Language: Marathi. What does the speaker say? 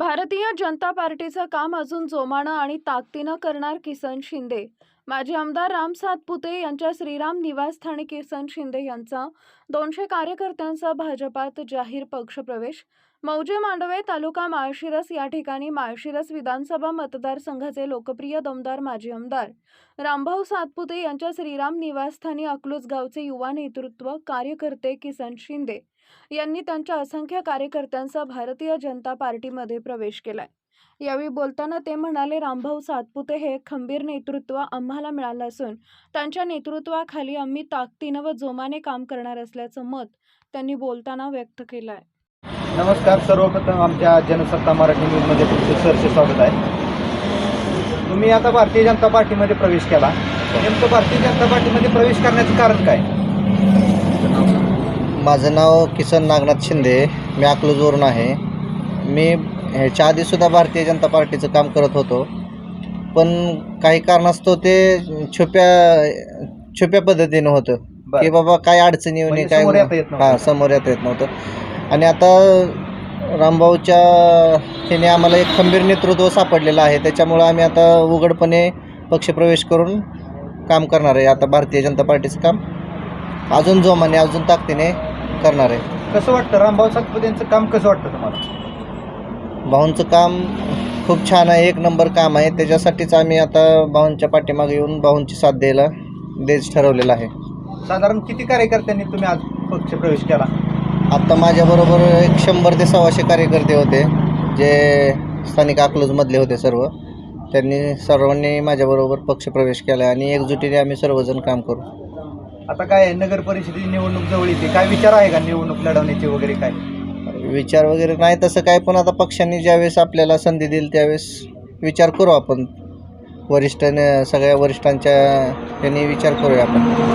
भारतीय जनता पार्टीचं काम अजून जोमानं आणि ताकदीनं करणार किसन शिंदे. माजी आमदार राम सातपुते यांच्या श्रीराम निवासस्थानी किसन शिंदे यांचा दोनशे कार्यकर्त्यांचा भाजपात जाहीर पक्षप्रवेश मौजे मांडवे तालुका माळशिरस या ठिकाणी माळशिरस विधानसभा मतदारसंघाचे लोकप्रिय दमदार माजी आमदार रामभाऊ सातपुते यांच्या श्रीराम निवासस्थानी अकलूज गावचे युवा नेतृत्व कार्यकर्ते किसन शिंदे यांनी त्यांच्या असंख्य कार्यकर्त्यांचा भारतीय जनता पार्टीमध्ये प्रवेश केलाय. यावेळी बोलताना ते म्हणाले रामभाऊ सातपुते हे खंबीर नेतृत्व आम्हाला मिळालं असून त्यांच्या नेतृत्वाखाली आम्ही ताकदीनं व जोमाने काम करणार असल्याचं मत त्यांनी बोलताना व्यक्त केलं आहे नमस्कार सर्वप्रथम आमच्या जनसत्ता मराठी न्यूजमध्ये तुमचं सरचे स्वागत आहे. तुम्ही आता भारतीय जनता पार्टीमध्ये प्रवेश केला. नेमकं भारतीय जनता पार्टीमध्ये प्रवेश करण्याचं कारण काय? माझं नाव किसन नागनाथ शिंदे मी अकलूजवरून आहे. मी ह्याच्या आधीसुद्धा भारतीय जनता पार्टीचं काम करत होतो. पण काही कारणास्तव ते छुप्या छुप्या पद्धतीनं होतं. की बाबा काय अडचणी येऊ नये म्हणजे काय. हां समोर येता येत नव्हतं. आणि आता रामभाऊच्या ह्याने आम्हाला एक खंबीर नेतृत्व सापडलेलं आहे. त्याच्यामुळं आम्ही आता उघडपणे पक्षप्रवेश करून काम करणार आहे. आता भारतीय जनता पार्टीचं काम अजून जोमाने अजून ताकदीने करणार आहे. कसं वाटतं? रामभाऊ सातपुतेंचं काम कसं वाटतं तुम्हाला? भाऊंचं काम खूप छान आहे. एक नंबर काम आहे. त्याच्यासाठीच आम्ही आता भाऊंच्या पाठीमागे येऊन भाऊंची साथ द्यायला द्यायचं ठरवलेलं आहे. साधारण किती कार्यकर्त्यांनी तुम्ही आज पक्ष प्रवेश केला? आत्ता माझ्याबरोबर एक शंभर ते सव्वाशे कार्यकर्ते होते जे स्थानिक अकलूजमधले होते सर्व. त्यांनी सर्वांनी माझ्याबरोबर पक्षप्रवेश केला आणि एकजुटीने आम्ही सर्वजण काम करू. आता काय आहे, नगर परिषदेची निवडणूक जवळ येते. काय विचार आहे का निवडणूक लढवण्याचे वगैरे काय? विचार वगैरे नाही तसं काय पण आता पक्षांनी ज्यावेळेस आपल्याला संधी देईल त्यावेळेस विचार करू आपण. वरिष्ठाने सगळ्या वरिष्ठांच्या यांनी विचार करूया आपण.